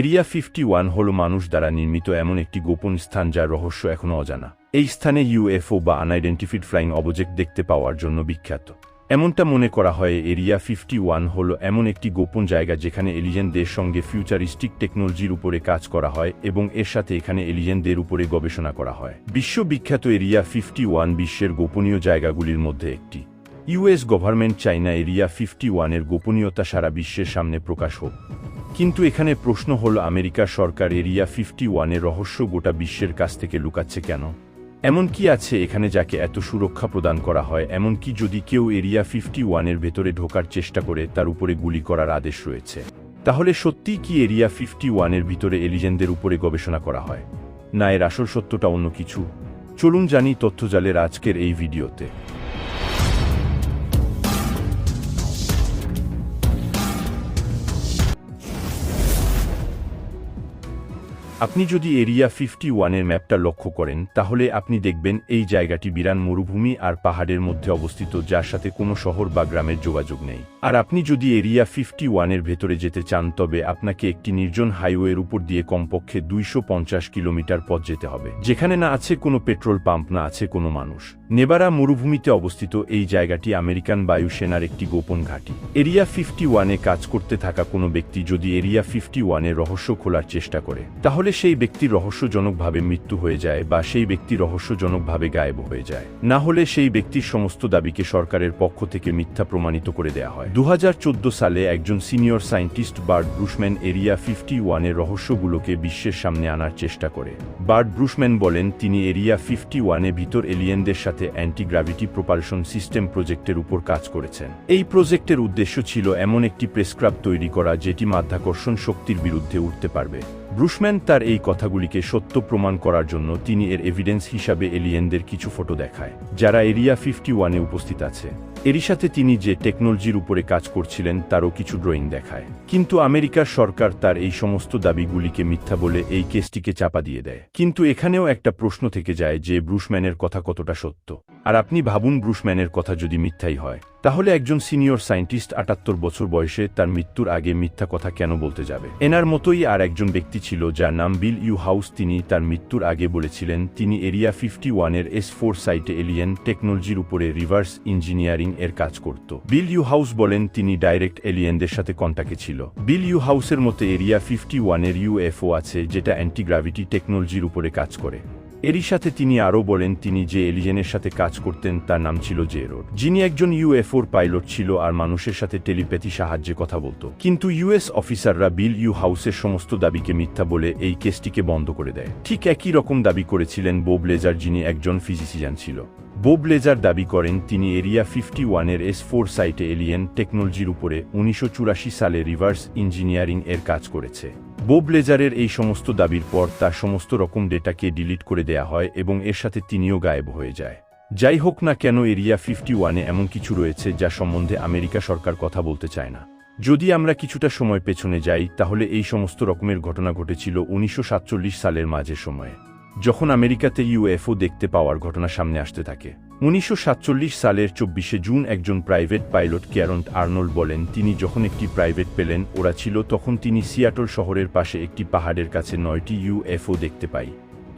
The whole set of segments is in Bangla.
এরিয়া ফিফটি ওয়ান হল মানুষ দ্বারা নির্মিত এমন একটি গোপন স্থান যার রহস্য এখনও অজানা। এই স্থানে ইউএফও বা আনআইডেন্টিফিড ফ্লাইং অবজেক্ট দেখতে পাওয়ার জন্য বিখ্যাত। এমনটা মনে করা হয় এরিয়া ফিফটি ওয়ান হল এমন একটি গোপন জায়গা যেখানে এলিজেনদের সঙ্গে ফিউচারিস্টিক টেকনোলজির উপরে কাজ করা হয় এবং এর সাথে এখানে এলিজেনদের উপরে গবেষণা করা হয়। বিশ্ববিখ্যাত এরিয়া ফিফটি ওয়ান বিশ্বের গোপনীয় জায়গাগুলির মধ্যে একটি। US government China Area fifty ওয়ানের গোপনীয়তা সারা বিশ্বের সামনে প্রকাশ হোক। কিন্তু এখানে প্রশ্ন হল, আমেরিকা সরকার এরিয়া ফিফটি ওয়ানের রহস্য গোটা বিশ্বের কাছ থেকে লুকাচ্ছে কেন? এমন কি আছে এখানে যাকে এত সুরক্ষা প্রদান করা হয়? এমন কি যদি কেউ এরিয়া ফিফটি ওয়ানের ভেতরে ঢোকার চেষ্টা করে, তার উপরে গুলি করার আদেশ রয়েছে? তাহলে সত্যিই কি এরিয়া ফিফটি ওয়ানের ভিতরে এলিজেনদের উপরে গবেষণা করা হয়? না, এর আসল সত্যটা অন্য কিছু। চলুন জানি তথ্যজালের আজকের এই ভিডিওতে। আপনি যদি এরিয়া ফিফটি ওয়ানের ম্যাপটা লক্ষ্য করেন, তাহলে আপনি দেখবেন এই জায়গাটি বিরান মরুভূমি আর পাহাড়ের মধ্যে অবস্থিত, যার সাথে কোনো শহর বা গ্রামের যোগাযোগ নেই। আর আপনি যদি এরিয়া ফিফটি ওয়ানের ভেতরে যেতে চান, তবে আপনাকে একটি নির্জন হাইওয়ের উপর দিয়ে কমপক্ষে দুইশো পঞ্চাশ কিলোমিটার পথ যেতে হবে, যেখানে না আছে কোনো পেট্রোল পাম্প, না আছে কোনো মানুষ। নেবারা মরুভূমিতে অবস্থিত এই জায়গাটি আমেরিকান বায়ুসেনার একটি গোপন ঘাঁটি। এরিয়া ফিফটি ওয়ানে কাজ করতে থাকা কোনো ব্যক্তি যদি এরিয়া ফিফটি ওয়ানের রহস্য খোলার চেষ্টা করে, তাহলে সেই ব্যক্তি রহস্যজনকভাবে মৃত্যু হয়ে যায় বা সেই ব্যক্তি রহস্যজনকভাবে গায়েব হয়ে যায়। না হলে সেই ব্যক্তির সমস্ত দাবিকে সরকারের পক্ষ থেকে মিথ্যা প্রমাণিত করে দেয়া হয়। দু হাজার চোদ্দ সালে একজন senior scientist Boyd Bushman Area fifty ওয়ানের রহস্যগুলোকে বিশ্বের সামনে আনার চেষ্টা করে। বার্ড ব্রুশম্যান বলেন, তিনি এরিয়া ফিফটি ওয়ানে ভিতর এলিয়েনদের সাথে অ্যান্টি গ্র্যাভিটি প্রপালশন সিস্টেম প্রজেক্টের উপর কাজ করেছেন। এই প্রজেক্টের উদ্দেশ্য ছিল এমন একটি প্রেসক্রাব তৈরি করা যেটি মাধ্যাকর্ষণ শক্তির বিরুদ্ধে উঠতে পারবে। ব্রুশম্যান তার এই কথাগুলিকে সত্য প্রমাণ করার জন্য তিনি এর এভিডেন্স হিসাবে এলিয়েনদের কিছু ফটো দেখায়, যারা এরিয়া ফিফটি ওয়ানে উপস্থিত আছে। এরই সাথে তিনি যে টেকনোলজির উপরে কাজ করছিলেন, তারও কিছু ড্রয়িং দেখায়। কিন্তু আমেরিকার সরকার তার এই সমস্ত দাবিগুলিকে মিথ্যা বলে এই কেসটিকে চাপা দিয়ে দেয়। কিন্তু এখানেও একটা প্রশ্ন থেকে যায় যে ব্রুশম্যানের কথা কতটা সত্য। আর আপনি ভাবুন ব্রুশম্যানের কথা যদি মিথ্যাই হয়। তাহলে একজন সিনিয়র সায়েন্টিস্ট আটাত্তর বছর বয়সে তার মৃত্যুর আগে মিথ্যা কথা কেন বলতে যাবে? এনার মতোই আর একজন ব্যক্তি ছিল যার নাম বিল ইউ হাউস, তিনি তার মৃত্যুর আগে বলেছিলেন, তিনি এরিয়া ফিফটি ওয়ানের এস ফোর সাইটে এলিয়েন টেকনোলজির উপরে রিভার্স ইঞ্জিনিয়ারিং এর কাজ করত। বিল ইউ হাউস বলেন, তিনি ডাইরেক্ট এলিয়েনদের সাথে কন্টাক্টে ছিল। বিল ইউ হাউসের মতে, এরিয়া ফিফটি ওয়ানের ইউএফও আছে, যেটা অ্যান্টিগ্রাভিটি টেকনোলজির উপরে কাজ করে। এরই সাথে তিনি আরও বলেন, তিনি যে এলিজেনের সাথে কাজ করতেন, তার নাম ছিল জেরোড। যিনি একজন ইউএফওর পাইলট ছিল আর মানুষের সাথে টেলিপ্যাথি সাহায্যে কথা বলতো। কিন্তু ইউএস অফিসাররা বিল ইউ হাউসের সমস্ত দাবিকে মিথ্যা বলে এই কেসটিকে বন্ধ করে দেয়। ঠিক একই রকম দাবি করেছিলেন বোব লেজার, যিনি একজন ফিজিসিয়ান ছিল। বোব লেজার দাবি করেন, তিনি এরিয়া ফিফটি ওয়ানের এস ফোর সাইটে এলিয়েন টেকনোলজির উপরে উনিশশো চুরাশি সালে রিভার্স ইঞ্জিনিয়ারিং এর কাজ করেছে। বোব লেজারের এই সমস্ত দাবির পর তার সমস্ত রকম ডেটাকে ডিলিট করে দেয়া হয় এবং এর সাথে তিনিও গায়েব হয়ে যায়। যাই হোক না কেন এরিয়া ফিফটি ওয়ানে এমন কিছু রয়েছে যা সম্বন্ধে আমেরিকা সরকার কথা বলতে চায় না। যদি আমরা কিছুটা সময় পেছনে যাই, তাহলে এই সমস্ত রকমের ঘটনা ঘটেছিল উনিশশো সাতচল্লিশ সালের মাঝের সময়ে, যখন আমেরিকাতে ইউএফও দেখতে পাওয়ার ঘটনা সামনে আসতে থাকে। উনিশশো সাতচল্লিশ সালের চব্বিশে জুন একজন প্রাইভেট পাইলট ক্যারন্ট আর্নল্ড বলেন, তিনি যখন একটি প্রাইভেট পেলেন, ওরা ছিল, তখন তিনি সিয়াটল শহরের পাশে একটি পাহাড়ের কাছে নয়টি ইউএফও দেখতে পাই।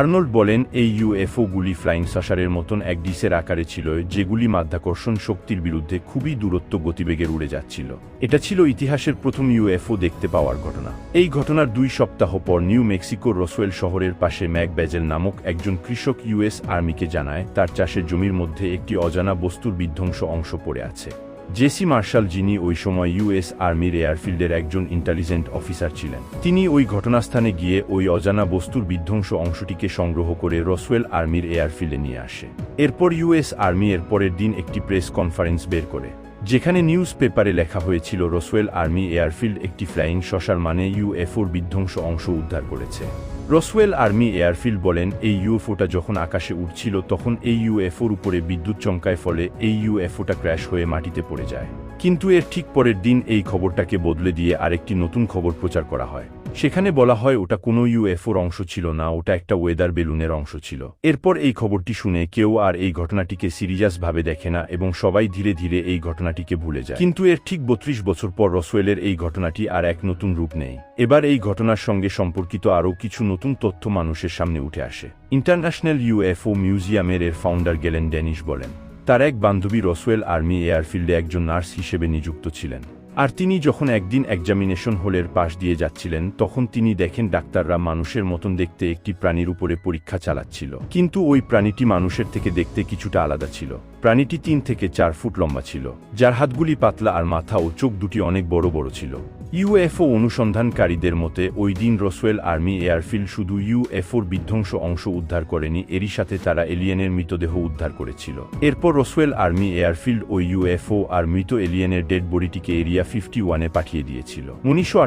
আর্নল্ড বলেন, এই ইউএফওগুলি ফ্লাইং সসারের মতন এক ডিসের আকারে ছিল, যেগুলি মাধ্যাকর্ষণ শক্তির বিরুদ্ধে খুবই দূরত্ব গতিবেগের উড়ে যাচ্ছিল। এটা ছিল ইতিহাসের প্রথম ইউএফও দেখতে পাওয়ার ঘটনা। এই ঘটনার দুই সপ্তাহ পর নিউ মেক্সিকোর রসওয়েল শহরের পাশে ম্যাক ব্যাজেল নামক একজন কৃষক ইউএস আর্মিকে জানায়, তার চাষের জমির মধ্যে একটি অজানা বস্তুর বিধ্বংস অংশ পড়ে আছে। জেসি মার্শাল যিনি ওই সময় ইউএস আর্মির এয়ারফিল্ডের একজন ইন্টেলিজেন্ট অফিসার ছিলেন। তিনি ওই ঘটনাস্থানে গিয়ে ওই অজানা বস্তুর বিধ্বংস অংশটিকে সংগ্রহ করে রসওয়েল আর্মির এয়ারফিল্ডে নিয়ে আসে। এরপর ইউএস আর্মি এর পরের দিন একটি প্রেস কনফারেন্স বের করে। যেখানে নিউজ পেপারে লেখা হয়েছিল, রসওয়েল আর্মি এয়ারফিল্ড একটি ফ্লাইং শশার মানে ইউএফওর বিধ্বংস অংশ উদ্ধার করেছে। রসওয়েল আর্মি এয়ারফিল্ড বলেন, এই ইউএফওটা যখন আকাশে উঠছিল তখন এই ইউএফওর উপরে বিদ্যুৎ চমকায় ফলে এই ইউএফওটা ক্র্যাশ হয়ে মাটিতে পড়ে যায়। কিন্তু এর ঠিক পরের দিন এই খবরটাকে বদলে দিয়ে আরেকটি নতুন খবর প্রচার করা হয়। সেখানে বলা হয়, ওটা কোনো ইউএফওর অংশ ছিল না, ওটা একটা ওয়েদার বেলুনের অংশ ছিল। এরপর এই খবরটি শুনে কেউ আর এই ঘটনাটিকে সিরিয়াসভাবে দেখে না এবং সবাই ধীরে ধীরে এই ঘটনাটিকে ভুলে যায়। কিন্তু এর ঠিক বত্রিশ বছর পর রসওয়েলের এই ঘটনাটি আর এক নতুন রূপ নেই। এবার এই ঘটনার সঙ্গে সম্পর্কিত আরও কিছু নতুন তথ্য মানুষের সামনে উঠে আসে। ইন্টারন্যাশনাল ইউএফও মিউজিয়ামের এর ফাউন্ডার গেলেন ড্যানিশ বলেন, তার এক বান্ধবী রসওয়েল আর্মি এয়ারফিল্ডে একজন নার্স হিসেবে নিযুক্ত ছিলেন। আর তিনি যখন একদিন এক্সামিনেশন হলের পাশ দিয়ে যাচ্ছিলেন, তখন তিনি দেখেন ডাক্তাররা মানুষের মতন দেখতে একটি প্রাণীর উপরে পরীক্ষা চালাচ্ছিল। কিন্তু ওই প্রাণীটি মানুষের থেকে দেখতে কিছুটা আলাদা ছিল। প্রাণীটি তিন থেকে চার ফুট লম্বা ছিল, যার হাতগুলি পাতলা আর মাথা ও চোখ দুটি অনেক বড় বড় ছিল। ইউএফও অনুসন্ধানকারীদের মতে, ওই দিন রসওয়েল আর্মি এয়ারফিল্ড শুধু ইউএফওর বিধ্বংস অংশ উদ্ধার করেনি, এরই সাথে তারা এলিয়েনের মৃতদেহ উদ্ধার করেছিল। এরপর রসওয়েল আর্মি এয়ারফিল্ড ও ইউএফও আর মৃত এলিয়েনের ডেড বডিটিকে এরিয়া ফিফটি ওয়ানে পাঠিয়ে দিয়েছিল। উনিশশো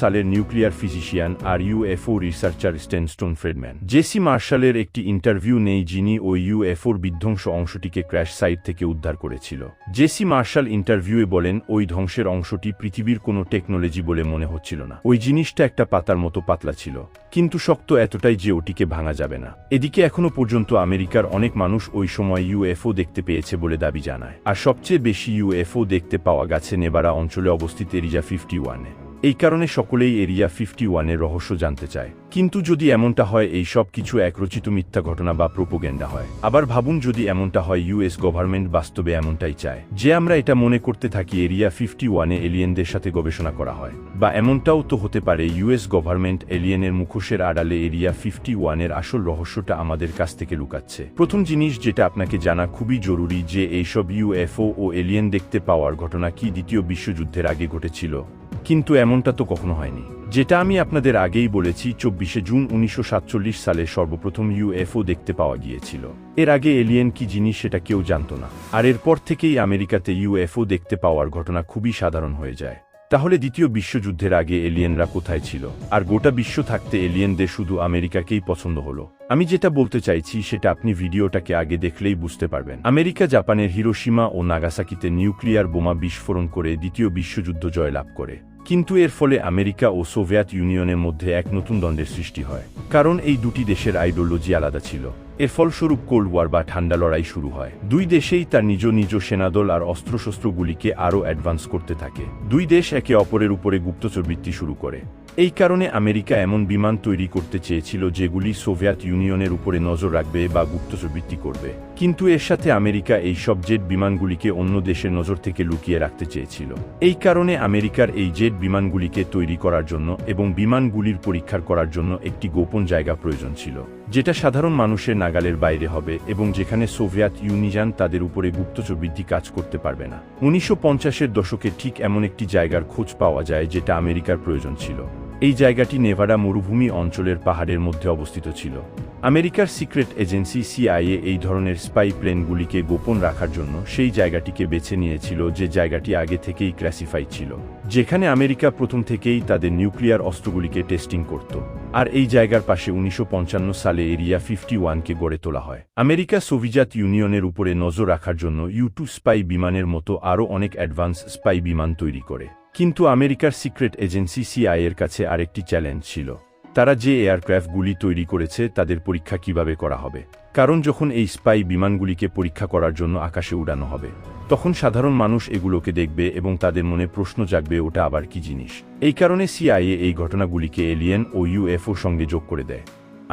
সালের নিউক্লিয়ার ফিজিশিয়ান আর UFO researcher Stanton Friedman. Jesse মার্শালের একটি ইন্টারভিউ নেই যিনি ওই ইউএফওর বিধ্বংস অংশটিকে ক্র্যাশ সাইট থেকে উদ্ধার করেছিল। জেসি মার্শাল ইন্টারভিউয়ে বলেন, ওই ধ্বংসের অংশটি পৃথিবীর কোনো টেকনোলজি বলে মনে হচ্ছিল না। ওই জিনিসটা একটা পাতার মতো পাতলা ছিল, কিন্তু শক্ত এতটাই যে ওটিকে ভাঙা যাবে না। এদিকে এখনও পর্যন্ত আমেরিকার অনেক মানুষ ওই সময় ইউএফও দেখতে পেয়েছে বলে দাবি জানায়। আর সবচেয়ে বেশি ইউএফও দেখতে পাওয়া গেছে নেবারা অঞ্চলে অবস্থিত এরিজা ফিফটি ওয়ানে এই কারণে সকলেই এরিয়া ফিফটি ওয়ানের রহস্য জানতে চায়। কিন্তু যদি এমনটা হয়, এই সব কিছু এক রচিত মিথ্যা ঘটনা বা প্রোপোগেন্ডা হয়। আবার ভাবুন, যদি এমনটা হয় ইউএস গভর্নমেন্ট বাস্তবে এমনটাই চায়। যে আমরা এটা মনে করতে থাকি, এরিয়া ফিফটি ওয়ানে এলিয়েনদের সাথে গবেষণা করা হয়। বা এমনটাও তো হতে পারে ইউএস গভর্নমেন্ট এলিয়েনের মুখোশের আড়ালে এরিয়া ফিফটি ওয়ানের আসল রহস্যটা আমাদের কাছ থেকে লুকাচ্ছে। প্রথম জিনিস যেটা আপনাকে জানা খুবই জরুরি, যে এইসব ইউএফও ও এলিয়েন দেখতে পাওয়ার ঘটনা কি দ্বিতীয় বিশ্বযুদ্ধের আগে ঘটেছিল? কিন্তু এমনটা তো কখনো হয়নি। যেটা আমি আপনাদের আগেই বলেছি, চব্বিশে জুন উনিশশো সাতচল্লিশ সালে সর্বপ্রথম ইউএফও দেখতে পাওয়া গিয়েছিল। এর আগে এলিয়েন কি জিনিস সেটা কেউ জানত না। আর এরপর থেকেই আমেরিকাতে ইউএফও দেখতে পাওয়ার ঘটনা খুবই সাধারণ হয়ে যায়। তাহলে দ্বিতীয় বিশ্বযুদ্ধের আগে এলিয়েনরা কোথায় ছিল? আর গোটা বিশ্ব থাকতে এলিয়েনদের শুধু আমেরিকাকেই পছন্দ হলো। আমি যেটা বলতে চাইছি, সেটা আপনি ভিডিওটাকে আগে দেখলেই বুঝতে পারবেন। আমেরিকা, জাপানের হিরোসীমা ও নাগাসাকিতে নিউক্লিয়ার বোমা বিস্ফোরণ করে দ্বিতীয় বিশ্বযুদ্ধ জয়লাভ করে। কিন্তু এর ফলে আমেরিকা ও সোভিয়েত ইউনিয়নের মধ্যে এক নতুন দ্বন্দ্বের সৃষ্টি হয়। কারণ এই দুটি দেশের আইডিওলজি আলাদা ছিল। এর ফলস্বরূপ কোল্ড ওয়ার বা ঠান্ডা লড়াই শুরু হয়। দুই দেশেই তার নিজ নিজ সেনাদল আর অস্ত্রশস্ত্রগুলিকে আরও অ্যাডভান্স করতে থাকে। দুই দেশ একে অপরের উপরে গুপ্তচরবৃত্তি শুরু করে। এই কারণে আমেরিকা এমন বিমান তৈরি করতে চেয়েছিল যেগুলি সোভিয়েত ইউনিয়নের উপরে নজর রাখবে বা গুপ্তচরবৃত্তি করবে। কিন্তু এর সাথে আমেরিকা এই সব জেট বিমানগুলিকে অন্য দেশের নজর থেকে লুকিয়ে রাখতে চেয়েছিল। এই কারণে আমেরিকার এই জেট বিমানগুলিকে তৈরি করার জন্য এবং বিমানগুলির পরীক্ষার করার জন্য একটি গোপন জায়গা প্রয়োজন ছিল, যেটা সাধারণ মানুষের নাগালের বাইরে হবে এবং যেখানে সোভিয়েত ইউনিয়ন তাদের উপরে গুপ্তচরবৃদ্ধি কাজ করতে পারবে না। উনিশশো পঞ্চাশের দশকে ঠিক এমন একটি জায়গার খোঁজ পাওয়া যায় যেটা আমেরিকার প্রয়োজন ছিল। এই জায়গাটি নেভাডা মরুভূমি অঞ্চলের পাহাড়ের মধ্যে অবস্থিত ছিল। আমেরিকার সিক্রেট এজেন্সি সিআইএ এই ধরনের স্পাই প্লেনগুলিকে গোপন রাখার জন্য সেই জায়গাটিকে বেছে নিয়েছিল যে জায়গাটি আগে থেকেই ক্লাসিফাই ছিল, যেখানে আমেরিকা প্রথম থেকেই তাদের নিউক্লিয়ার অস্ত্রগুলিকে টেস্টিং করত। আর এই জায়গার পাশে উনিশশো পঞ্চান্ন সালে এরিয়া ফিফটি ওয়ানকে গড়ে তোলা হয়। আমেরিকা সোভিয়েত ইউনিয়নের উপরে নজর রাখার জন্য ইউটু স্পাই বিমানের মতো আরও অনেক অ্যাডভান্স স্পাই বিমান তৈরি করে। কিন্তু আমেরিকার সিক্রেট এজেন্সি সিআইয়ের কাছে আরেকটি চ্যালেঞ্জ ছিল। তারা যে এয়ারক্রাফটগুলি তৈরি করেছে, তাদের পরীক্ষা কীভাবে করা হবে? কারণ যখন এই স্পাই বিমানগুলিকে পরীক্ষা করার জন্য আকাশে উড়ানো হবে, তখন সাধারণ মানুষ এগুলোকে দেখবে এবং তাদের মনে প্রশ্ন জাগবে, ওটা আবার কি জিনিস? এই কারণে সিআইএ এই ঘটনাগুলিকে এলিয়েন ও ইউএফও সঙ্গে যোগ করে দেয়।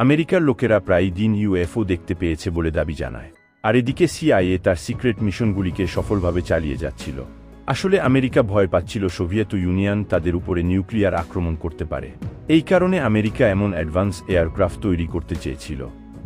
আমেরিকার লোকেরা প্রায় দিন ইউএফও দেখতে পেয়েছে বলে দাবি জানায়। আর এদিকে সিআইএ তার সিক্রেট মিশনগুলিকে সফলভাবে চালিয়ে যাচ্ছিল। আসলে আমেরিকা ভয় পাচ্ছিল সোভিয়েত ইউনিয়ন তাদের উপরে নিউক্লিয়ার আক্রমণ করতে পারে। এই কারণে আমেরিকা এমন অ্যাডভান্স এয়ারক্রাফট তৈরি করতে চেয়েছিল,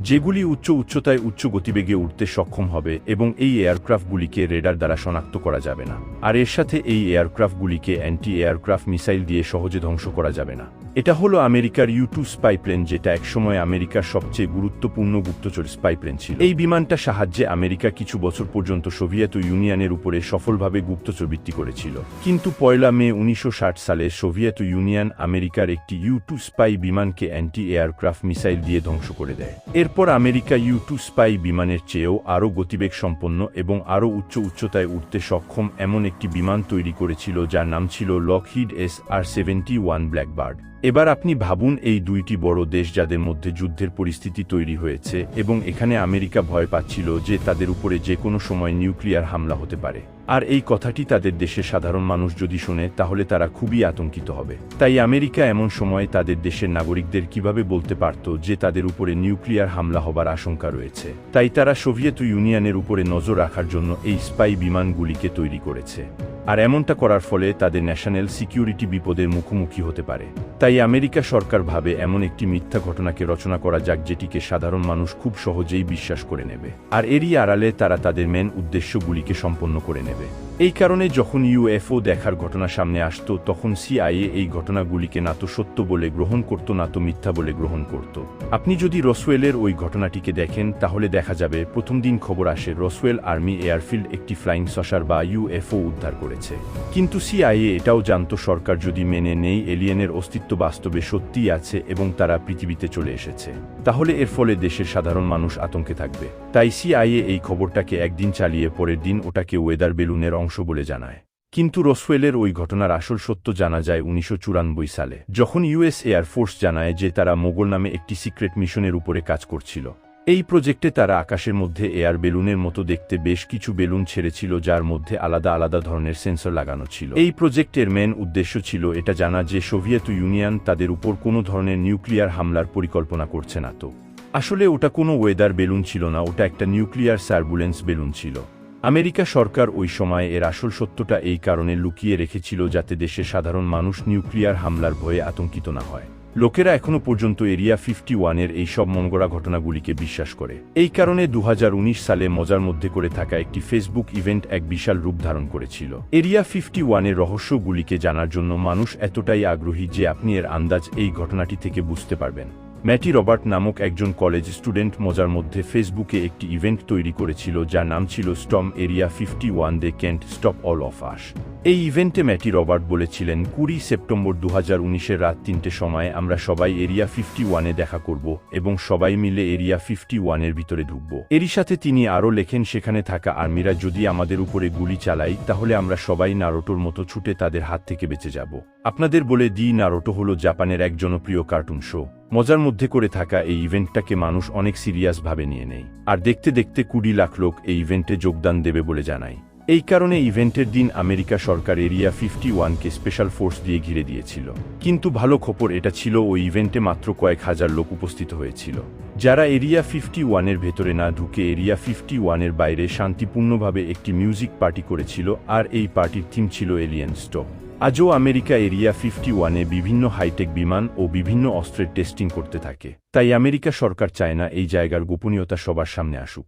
যেগুলি উচ্চ উচ্চতায় উচ্চ গতিবেগে উঠতে সক্ষম হবে এবং এই এয়ারক্রাফটগুলিকে রেডার দ্বারা শনাক্ত করা যাবে না। আর এর সাথে এই এয়ারক্রাফটগুলিকে অ্যান্টি এয়ারক্রাফট মিসাইল দিয়ে সহজে ধ্বংস করা যাবে না। এটা হলো আমেরিকার ইউ টু স্পাই প্লেন যেটা একসময় আমেরিকার সবচেয়ে গুরুত্বপূর্ণ গুপ্তচর স্পাই প্লেন ছিল। এই বিমানটা সাহায্যে আমেরিকা কিছু বছর পর্যন্ত সোভিয়েত ইউনিয়নের উপরে সফলভাবে গুপ্তচর বৃত্তি করেছিল। কিন্তু পয়লা মে উনিশশো ষাট সালে সোভিয়েত ইউনিয়ন আমেরিকার একটি ইউ টু স্পাই বিমানকে অ্যান্টি এয়ারক্রাফট মিসাইল দিয়ে ধ্বংস করে দেয়। এরপর আমেরিকা ইউ টু স্পাই বিমানের চেয়েও আরও গতিবেগ সম্পন্ন এবং আরও উচ্চ উচ্চতায় উঠতে সক্ষম এমন একটি বিমান তৈরি করেছিল যার নাম ছিল Lockheed S R seventy one Blackbird এবার আপনি ভাবুন এই দুইটি বড় দেশ যাদের মধ্যে যুদ্ধের পরিস্থিতি তৈরি হয়েছে এবং এখানে আমেরিকা ভয় পাচ্ছিল যে তাদের উপরে যে কোনো সময় নিউক্লিয়ার হামলা হতে পারে। আর এই কথাটি তাদের দেশের সাধারণ মানুষ যদি শোনে, তাহলে তারা খুবই আতঙ্কিত হবে। তাই আমেরিকা এমন সময় তাদের দেশের নাগরিকদের কীভাবে বলতে পারত যে তাদের উপরে নিউক্লিয়ার হামলা হবার আশঙ্কা রয়েছে? তাই তারা সোভিয়েত ইউনিয়নের উপরে নজর রাখার জন্য এই স্পাই বিমানগুলিকে তৈরি করেছে। আর এমনটা করার ফলে তাদের ন্যাশনাল সিকিউরিটি বিপদের মুখোমুখি হতে পারে। তাই আমেরিকা সরকার ভাবে এমন একটি মিথ্যা ঘটনাকে রচনা করা যাক যেটিকে সাধারণ মানুষ খুব সহজেই বিশ্বাস করে নেবে। আর এরই আড়ালে তারা তাদের মেন উদ্দেশ্যগুলিকে সম্পন্ন করে নেবে। এই কারণে যখন ইউএফও দেখার ঘটনা সামনে আসতো, তখন সিআইএ এই ঘটনাগুলিকে না তো সত্য বলে গ্রহণ করত, না তো মিথ্যা বলে গ্রহণ করত। আপনি যদি রসওয়েলের ওই ঘটনাটিকে দেখেন, তাহলে দেখা যাবে প্রথম দিন খবর আসে, রসওয়েল আর্মি এয়ারফিল্ড একটি ফ্লাইং সসার বা ইউএফও উদ্ধার করেছে। কিন্তু সিআইএ এটাও জানত, সরকার যদি মেনে নেই, এলিয়েনের অস্তিত্ব বাস্তবে সত্যিই আছে এবং তারা পৃথিবীতে চলে এসেছে। তাহলে এর ফলে দেশের সাধারণ মানুষ আতঙ্কে থাকবে। তাই সিআইএ এই খবরটাকে একদিন চালিয়ে পরের দিন ওটাকে ওয়েদার বেলুনের অংশ বলে জানায়। কিন্তু রসওয়েলের ওই ঘটনার আসল সত্য জানা যায় উনিশশো সালে, যখন ইউএস এয়ারফোর্স জানায় যে তারা মোগল নামে একটি সিক্রেট মিশনের উপরে কাজ করছিল। এই প্রজেক্টে তারা আকাশের মধ্যে এয়ার বেলুনের মতো দেখতে বেশ কিছু বেলুন ছেড়েছিল, যার মধ্যে আলাদা আলাদা ধরনের সেন্সর লাগানো ছিল। এই প্রজেক্টের মেন উদ্দেশ্য ছিল এটা জানা যে সোভিয়েত ইউনিয়ন তাদের উপর কোনো ধরনের নিউক্লিয়ার হামলার পরিকল্পনা করছে না তো। আসলে ওটা কোনো ওয়েদার বেলুন ছিল না, ওটা একটা নিউক্লিয়ার সার্বুলেন্স বেলুন ছিল। আমেরিকা সরকার ওই সময় এর আসল সত্যটা এই কারণে লুকিয়ে রেখেছিল যাতে দেশের সাধারণ মানুষ নিউক্লিয়ার হামলার ভয়ে আতঙ্কিত না হয়। লোকেরা এখনও পর্যন্ত এরিয়া ফিফটি ওয়ানের এই সব মনগড়া ঘটনাগুলিকে বিশ্বাস করে। এই কারণে দু হাজার উনিশ সালে মজার মধ্যে করে থাকা একটি ফেসবুক ইভেন্ট এক বিশাল রূপ ধারণ করেছিল। এরিয়া ফিফটি ওয়ানের রহস্যগুলিকে জানার জন্য মানুষ এতটাই আগ্রহী যে আপনি এর আন্দাজ এই ঘটনাটি থেকে বুঝতে পারবেন। ম্যাটি রবার্ট নামক একজন কলেজ স্টুডেন্ট মজার মধ্যে ফেসবুকে একটি ইভেন্ট তৈরি করেছিল যার নাম ছিল Storm Area fifty one they can't stop all of us. এই ইভেন্টে ম্যাটি রবার্ট বলেছিলেন, কুড়ি সেপ্টেম্বর দু হাজার উনিশের রাত তিনটে সময় আমরা সবাই এরিয়া ফিফটি ওয়ানে দেখা করব এবং সবাই মিলে এরিয়া ফিফটি ওয়ানের ভিতরে ঢুকব। এরই সাথে তিনি আরও লেখেন, সেখানে থাকা আর্মিরা যদি আমাদের উপরে গুলি চালাই তাহলে আমরা সবাই নারোটোর মতো ছুটে তাদের হাত থেকে বেঁচে যাব। আপনাদের বলে দি নারোটো হল জাপানের এক জনপ্রিয় কার্টুন শো। মজার মধ্যে করে থাকা এই ইভেন্টটাকে মানুষ অনেক সিরিয়াস ভাবে নিয়ে নেয়। আর দেখতে দেখতে কুড়ি লাখ লোক এই ইভেন্টে যোগদান দেবে বলে জানায়। এই কারণে ইভেন্টের দিন আমেরিকা সরকার এরিয়া ফিফটি ওয়ানকে স্পেশাল ফোর্স দিয়ে ঘিরে দিয়েছিল। কিন্তু ভালো খবর এটা ছিল ওই ইভেন্টে মাত্র কয়েক হাজার লোক উপস্থিত হয়েছিল। যারা এরিয়া ফিফটি ওয়ানের ভেতরে না ঢুকে এরিয়া ফিফটি ওয়ানের বাইরে শান্তিপূর্ণভাবে একটি মিউজিক পার্টি করেছিল, আর এই পার্টির থিম ছিল এলিয়েন স্টপ। আজও আমেরিকা এরিয়া ফিফটি ওয়ানে বিভিন্ন হাইটেক বিমান ও বিভিন্ন অস্ত্রের টেস্টিং করতে থাকে। তাই আমেরিকা সরকার চায় না এই জায়গার গোপনীয়তা সবার সামনে আসুক।